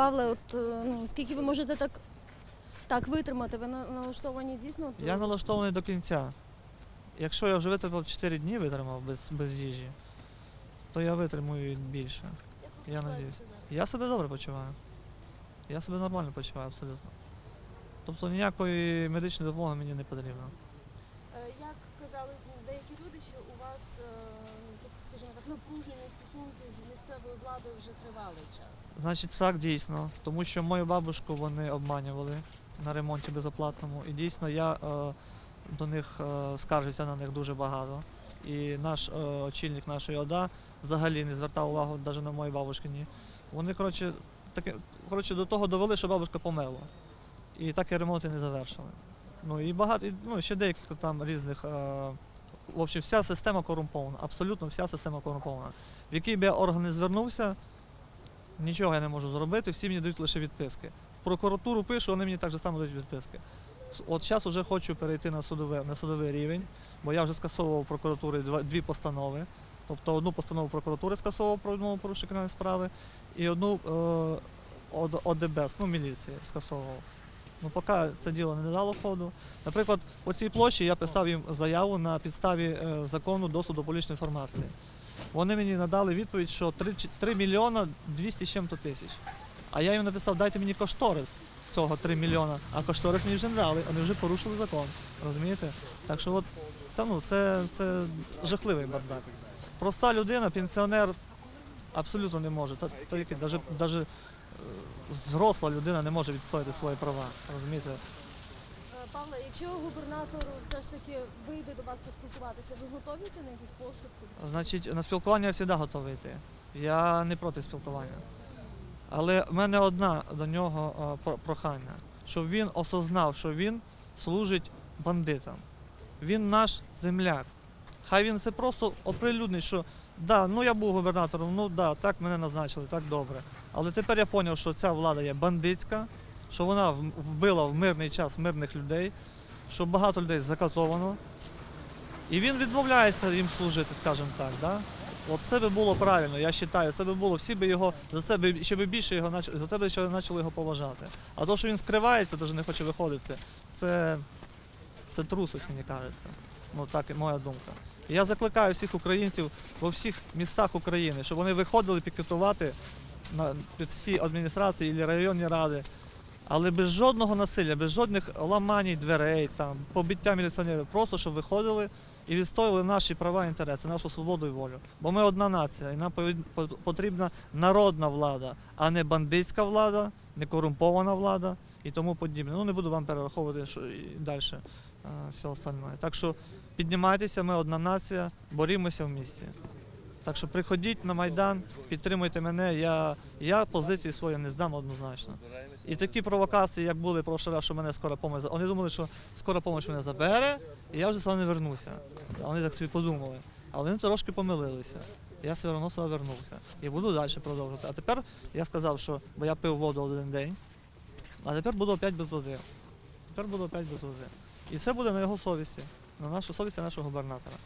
Павле, от е, ну, скільки ви можете так, так витримати? Ви на- налаштовані дійсно? Я налаштований до кінця. Якщо я вже витримав 4 дні витримав без, без їжі, то я витримую і більше. я надіюсь. Я себе добре почуваю. Я себе нормально почуваю абсолютно. Тобто ніякої медичної допомоги мені не потрібно. Е, Як казали деякі люди, що у вас, е, скажімо так, напружені стосунки з місцевою владою вже тривалий час. Значить, так дійсно, тому що мою бабушку вони обманювали на ремонті безоплатному. І дійсно я е, до них скаржився на них дуже багато. І наш очільник нашої ОДА взагалі не звертав увагу навіть на мою бабушкині. Вони, коротше, таке, коротше, до того довели, що бабушка померла. І так і ремонти не завершили. Ну і багато, і, ну, ще деяких там різних. Е, в вся система корумпована, абсолютно вся система корумпована. В який би я орган не звернувся, Нічого я не можу зробити, всі мені дають лише відписки. В прокуратуру пишу, вони мені так же само дають відписки. От зараз вже хочу перейти на судовий, на судовий рівень, бо я вже скасовував прокуратури дві постанови. Тобто одну постанову прокуратури скасовував про відмову порушення кримінальної справи і одну е, ОДБС, ну міліції скасовував. Ну, поки це діло не дало ходу. Наприклад, по цій площі я писав їм заяву на підставі е, закону доступу до публічної інформації. Вони мені надали відповідь, що 3, 3 мільйона 200 чим-то тисяч. А я їм написав, дайте мені кошторис цього 3 мільйона, а кошторис мені вже не дали, вони вже порушили закон. Розумієте? Так що от це, ну, це, це жахливий бардак. Проста людина, пенсіонер абсолютно не може. Даже, даже, е, зросла людина не може відстояти свої права. Розумієте? Е, Павле, якщо губернатор все ж таки вийде до вас поспілкуватися, ви готові йти на якісь поступки? Значить, на спілкування я завжди готовий йти. Я не проти спілкування. Але в мене одна до нього прохання, щоб він осознав, що він служить бандитам. Він наш земляк. Хай він це просто оприлюднить, що да, ну я був губернатором, ну да, так мене назначили, так добре. Але тепер я зрозумів, що ця влада є бандитська, що вона вбила в мирний час мирних людей, що багато людей закатовано. І він відмовляється їм служити, скажімо так. Да? От це би було правильно, я вважаю, це би було, всі би його, за це би ще би більше його за тебе ще почали його поважати. А то, що він скривається, навіть не хоче виходити, це, це трусость, мені кажеться. Ну так і моя думка. Я закликаю всіх українців во всіх містах України, щоб вони виходили пікетувати на під всі адміністрації і районні ради. Але без жодного насилля, без жодних ламаній дверей, там, побиття міліціонерів, просто щоб виходили і відстоювали наші права і інтереси, нашу свободу і волю. Бо ми одна нація, і нам по- потрібна народна влада, а не бандитська влада, не корумпована влада і тому подібне. Ну не буду вам перераховувати що і далі все остальне. Так що піднімайтеся, ми одна нація, борімося в місті. Так що приходіть на Майдан, підтримуйте мене. Я, я позиції свої не здам однозначно. І такі провокації, як були прошлий раз, що мене скоро помощь. Вони думали, що скоро помощь мене забере, і я вже сам не вернуся. Вони так собі подумали. Але вони трошки помилилися. Я все одно сюди вернувся. І буду далі продовжувати. А тепер я сказав, що бо я пив воду один день, а тепер буду опять без води. Тепер буду опять без води. І це буде на його совісті, на нашу совісті нашого губернатора.